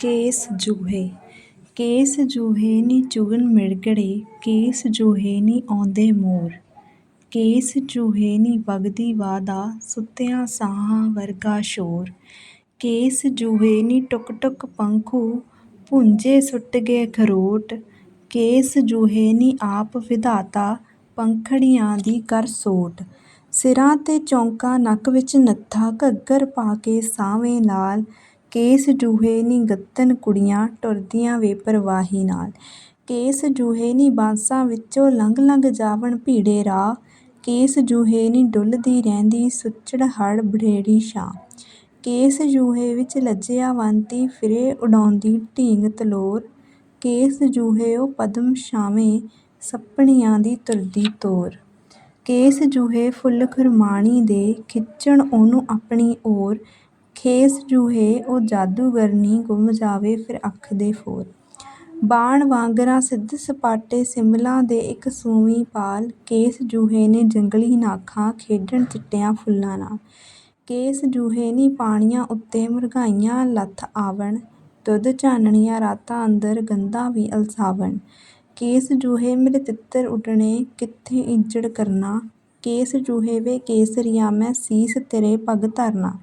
Case ਜੂਹੇ case ਜੂਹੇ ਨੀ ਚੁਗਣ ਮਿੜਗੜੇ case ਜੂਹੇ ਨੀ ਆਉਂਦੇ ਮੋਰ। ਕੇਸ ਜੂਹੇ ਨੀ ਵਗਦੀ ਵਾਧਾ ਸੁੱਤਿਆਂ ਸਾਹਾਂ ਵਰਗਾ ਸ਼ੋਰ। ਕੇਸ ਜੂਹੇ ਨੀ ਟੁਕ ਟੁਕ ਪੰਖੂ, ਭੁੰਜੇ ਸੁੱਟ ਗਏ ਖਰੋਟ। ਕੇਸ ਜੂਹੇ ਨੀ ਆਪ ਵਿਧਾਤਾ, ਪੰਖੜੀਆਂ ਦੀ ਕਰ ਸੋਟ। ਸਿਰਾਂ ਤੇ ਚੌਂਕਾ ਨੱਕ ਵਿੱਚ ਨੱਥਾ, ਘੱਗਰ ਪਾ ਕੇ ਸਾਵੇਂ ਲਾਲ ਕੇਸ ਜੂਹੇ ਨੀ ਗੱਤਣ ਕੁੜੀਆਂ ਟੁਰਦੀਆਂ ਵੇ ਪਰਵਾਹੀ ਨਾਲ। ਕੇਸ ਜੂਹੇ ਨੀ ਬਾਂਸਾਂ ਵਿੱਚੋਂ ਲੰਘ ਲੰਘ ਜਾਵਣ ਭੀੜੇ ਰਾਹ। ਕੇਸ ਜੂਹੇ ਨੀ ਡੁੱਲਦੀ ਰਹਿੰਦੀ ਸੁੱਚੜ ਹੜ ਬਡੇੜੀ ਛਾਂ। ਕੇਸ ਜੂਹੇ ਵਿੱਚ ਲੱਜਿਆ ਵਾਂਤੀ ਫਿਰੇ ਉਡਾਉਂਦੀ ਢੀਂਗ ਤਲੋਰ। ਕੇਸ ਜੂਹੇ ਉਹ ਪਦਮ ਛਾਵੇਂ ਸੱਪਣੀਆਂ ਦੀ ਤੁਰਦੀ ਤੋਰ। ਕੇਸ ਜੂਹੇ ਫੁੱਲ ਖੁਰਮਾਣੀ ਦੇ ਖਿੱਚਣ ਉਹਨੂੰ ਆਪਣੀ ਓਰ। ਖੇਸ ਜੂਹੇ, ਉਹ ਜਾਦੂਗਰਨੀ ਗੁੰਮ ਜਾਵੇ ਫਿਰ ਅੱਖ ਦੇ ਫੋਰ ਬਾਣ ਵਾਂਗਰਾਂ ਸਿੱਧ ਸਪਾਟੇ ਸਿੰਬਲਾਂ ਦੇ ਇੱਕ ਸੂਵੀਂ ਪਾਲ, ਕੇਸ ਜੂਹੇ ਨੇ ਜੰਗਲੀ ਨਾਖਾਂ, ਖੇਡਣ ਚਿੱਟਿਆਂ ਫੁੱਲਾਂ ਨਾਲ। ਕੇਸ ਜੂਹੇ ਨੀ ਪਾਣੀਆਂ ਉੱਤੇ ਮਰਘਾਈਆਂ ਲੱਥ ਆਵਣ, ਦੁੱਧ ਚਾਨਣੀਆਂ ਰਾਤਾਂ ਅੰਦਰ ਗੰਧਾਂ ਵੀ ਅਲਸਾਵਣ। ਕੇਸ ਜੂਹੇ ਮੇਰੇ ਤਿੱਤਰ ਉੱਡਣੇ, ਕਿੱਥੇ ਇੱਜੜ ਕਰਨਾ? ਕੇਸ ਜੂਹੇ ਵੇ ਕੇਸਰੀਆ ਮੈਂ ਸੀਸ ਤੇਰੇ ਪੱਗ ਧਰਨਾ।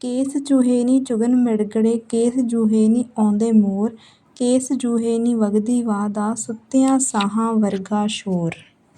ਕੇਸ ਚੂਹੇ ਨੀ ਚੁਗਨ ਮਿੜਗੜੇ, ਕੇਸ ਜੂਹੇ ਨੀ ਆਉਂਦੇ ਮੋਰ, ਕੇਸ ਜੂਹੇ ਨੀ ਵਗਦੀ ਵਾਹ ਦਾ ਸੁੱਤਿਆਂ ਸਾਹਾਂ ਵਰਗਾ ਸ਼ੋਰ।